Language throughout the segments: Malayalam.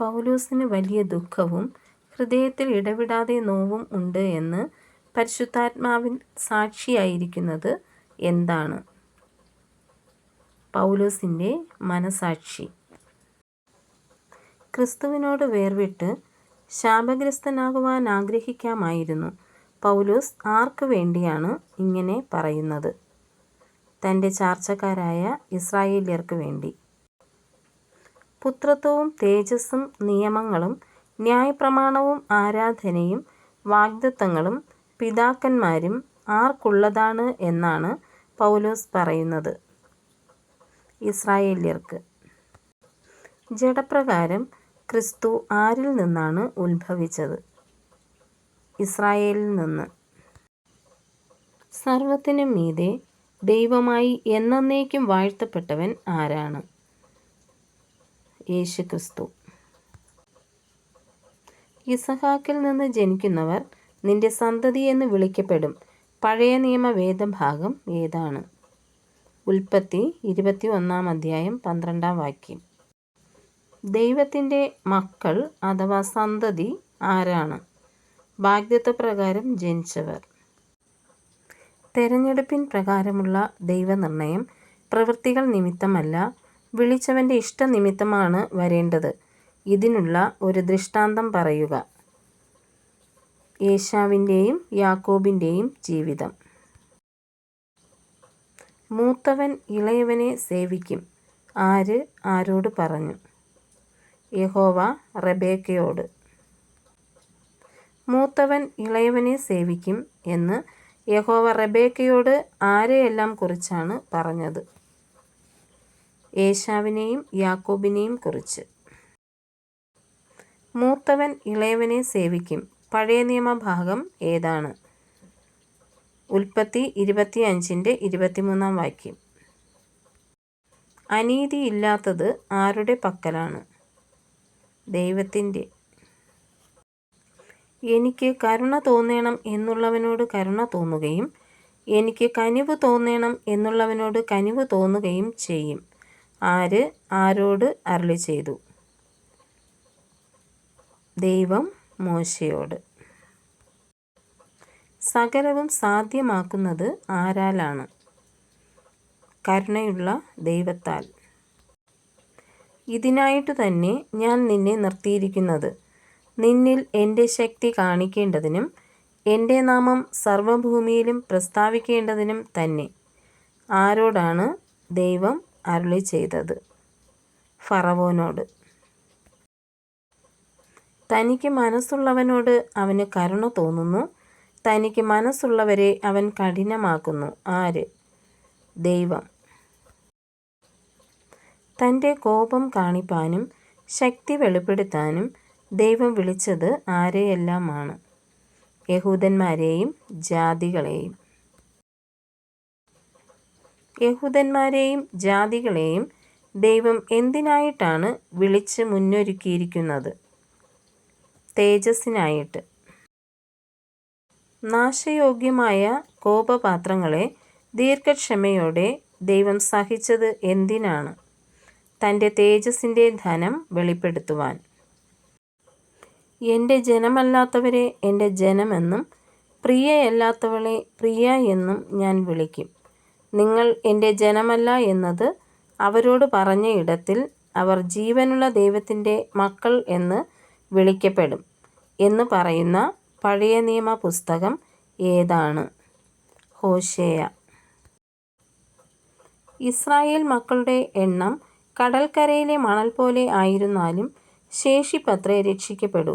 പൗലോസിന് വലിയ ദുഃഖവും ഹൃദയത്തിൽ ഇടവിടാതെ നോവും ഉണ്ട് എന്ന് പരിശുദ്ധാത്മാവിൽ സാക്ഷിയായിരിക്കുന്നത് എന്താണ്? പൗലൂസിന്റെ മനസാക്ഷി ക്രിസ്തുവിനോട് വേർവിട്ട് ശാപഗ്രസ്തനാകുവാൻ ആഗ്രഹിക്കാമായിരുന്നു പൗലൂസ് ആർക്കു വേണ്ടിയാണ് ഇങ്ങനെ പറയുന്നത്? തന്റെ ചാർച്ചക്കാരായ ഇസ്രായേലിയർക്ക് വേണ്ടി. പുത്രത്വവും തേജസ്സും നിയമങ്ങളും ന്യായപ്രമാണവും ആരാധനയും വാഗ്ദത്തങ്ങളും പിതാക്കന്മാരും ആർക്കുള്ളതാണ് എന്നാണ് പൗലോസ് പറയുന്നത്? ഇസ്രായേല്യർക്ക്. ജഡപ്രകാരം ക്രിസ്തു ആരിൽ നിന്നാണ് ഉത്ഭവിച്ചത്? ഇസ്രായേലിൽ നിന്ന്. സർവത്തിനും മീതെ ദൈവമായി എന്നേക്കും വാഴ്ത്തപ്പെട്ടവൻ ആരാണ്? യേശുക്രിസ്തു. ഇസഹാക്കിൽ നിന്ന് ജനിക്കുന്നവർ നിന്റെ സന്തതി എന്ന് വിളിക്കപ്പെടും. പഴയ നിയമ വേദഭാഗം ഏതാണ്? ഉൽപ്പത്തി ഇരുപത്തി ഒന്നാം അധ്യായം പന്ത്രണ്ടാം വാക്യം. ദൈവത്തിന്റെ മക്കൾ അഥവാ സന്തതി ആരാണ്? വാഗ്ദത്തപ്രകാരം ജനിച്ചവർ. തെരഞ്ഞെടുപ്പിൻ പ്രകാരമുള്ള ദൈവനിർണയം പ്രവൃത്തികൾ നിമിത്തമല്ല, വിളിച്ചവന്റെ ഇഷ്ടനിമിത്തമാണ് വരേണ്ടത്. ഇതിനുള്ള ഒരു ദൃഷ്ടാന്തം പറയുക. യേശാവിന്റെയും യാക്കോബിന്റെയും ജീവിതം. മൂത്തവൻ ഇളയവനെ സേവിക്കും. ആര് ആരോട് പറഞ്ഞു? യഹോവ റബേക്കയോട് മൂത്തവൻ ഇളയവനെ സേവിക്കും എന്ന് യഹോവ റബേക്കയോട് ആരെയെല്ലാം കുറിച്ചാണ് പറഞ്ഞത്? ഏശാവിനെയും യാക്കോബിനെയും കുറിച്ച്. മൂത്തവൻ ഇളയവനെ സേവിക്കും പഴയ നിയമഭാഗം ഏതാണ്? ഉല്പത്തി ഇരുപത്തിയഞ്ചിന്റെ ഇരുപത്തിമൂന്നാം വാക്യം. അനീതിയില്ലാത്തത് ആരുടെ പക്കലാണ്? ദൈവത്തിന്റെ എനിക്ക് കരുണ തോന്നണം എന്നുള്ളവനോട് കരുണ തോന്നുകയും എനിക്ക് കനിവ് തോന്നണം എന്നുള്ളവനോട് കനിവ് തോന്നുകയും ചെയ്യും. ആര് ആരോട് അരളി ചെയ്തു ദൈവം മോശയോട് സകലവും സാധ്യമാക്കുന്നത് ആരാലാണ്? കരുണയുള്ള ദൈവത്താൽ. ഇതിനായിട്ട് തന്നെ ഞാൻ നിന്നെ നിർത്തിയിരിക്കുന്നത്, നിന്നിൽ എന്റെ ശക്തി കാണിക്കേണ്ടതിനും എന്റെ നാമം സർവഭൂമിയിലും പ്രസ്താവിക്കേണ്ടതിനും തന്നെ. ആരോടാണ് ദൈവം അരുളിച്ചെയ്തത്? ഫറവോനോട്. തനിക്ക് മനസ്സുള്ളവനോട് അവന് കരുണ തോന്നുന്നു, തനിക്ക് മനസ്സുള്ളവരെ അവൻ കഠിനമാക്കുന്നു. ആര്? ദൈവം. തന്റെ കോപം കാണിപ്പാനും ശക്തി വെളിപ്പെടുത്താനും ദൈവം വിളിച്ചത് ആരെയെല്ലാമാണ്? യഹൂദന്മാരെയും ജാതികളെയും. യഹൂദന്മാരെയും ജാതികളെയും ദൈവം എന്തിനായിട്ടാണ് വിളിച്ച് മുന്നൊരുക്കിയിരിക്കുന്നത്? തേജസ്സിനായിട്ട്. നാശയോഗ്യമായ കോപപാത്രങ്ങളെ ദീർഘക്ഷമയോടെ ദൈവം സഹിച്ചത് എന്തിനാണ്? തന്റെ തേജസ്സിന്റെ ധനം വെളിപ്പെടുത്തുവാൻ. എന്റെ ജനമല്ലാത്തവരെ എന്റെ ജനമെന്നും പ്രിയയല്ലാത്തവളെ പ്രിയ എന്നും ഞാൻ വിളിക്കും. നിങ്ങൾ എന്റെ ജനമല്ല എന്നത് അവരോട് പറഞ്ഞ ഇടത്തിൽ അവർ ജീവനുള്ള ദൈവത്തിന്റെ മക്കൾ എന്ന് വിളിക്കപ്പെടും എന്ന് പറയുന്ന പഴയ നിയമ പുസ്തകം ഏതാണ്? ഹോഷേയ ഇസ്രായേൽ മക്കളുടെ എണ്ണം കടൽക്കരയിലെ മണൽ പോലെ ആയിരുന്നാലും ശേഷിപ്പത്രേ രക്ഷിക്കപ്പെടൂ.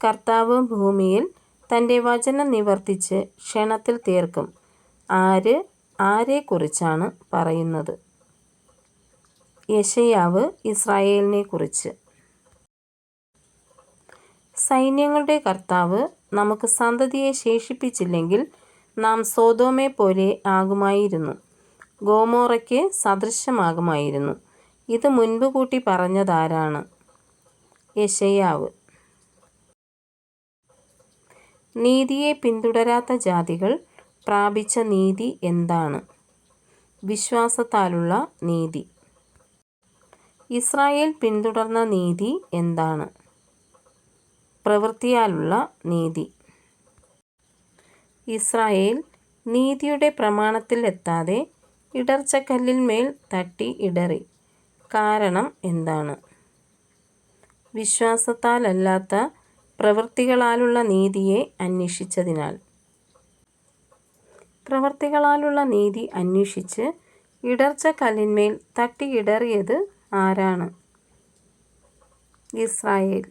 കർത്താവ് ഭൂമിയിൽ തന്റെ വചനം നിവർത്തിച്ച് ക്ഷണത്തിൽ തീർക്കും. ആര് ആരെക്കുറിച്ചാണ് പറയുന്നത്? യഷയാവ് ഇസ്രായേലിനെ കുറിച്ച് സൈന്യങ്ങളുടെ കർത്താവ് നമുക്ക് സന്തതിയെ ശേഷിപ്പിച്ചില്ലെങ്കിൽ നാം സോതോമെ പോലെ ആകുമായിരുന്നു, ഗോമോറയ്ക്ക് സദൃശമാകുമായിരുന്നു. ഇത് മുൻപ് കൂട്ടി പറഞ്ഞതാരാണ്? യശയാവ് നീതിയെ പിന്തുടരാത്ത ജാതികൾ പ്രാപിച്ച നീതി എന്താണ്? വിശ്വാസത്താലുള്ള നീതി. ഇസ്രായേൽ പിന്തുടർന്ന നീതി എന്താണ്? പ്രവൃത്തിയാലുള്ള നീതി. ഇസ്രായേൽ നീതിയുടെ പ്രമാണത്തിൽ എത്താതെ ഇടർച്ചക്കല്ലിൽ മേൽ തട്ടി ഇടറി. കാരണം എന്താണ്? വിശ്വാസത്താലല്ലാത്ത പ്രവൃത്തികളാലുള്ള നീതിയെ അന്വേഷിച്ചതിനാൽ. പ്രവൃത്തികളാലുള്ള നീതി അന്വേഷിച്ച് ഇടർച്ച കല്ലിന്മേൽ തട്ടിയിടറിയത് ആരാണ്? ഇസ്രായേൽ.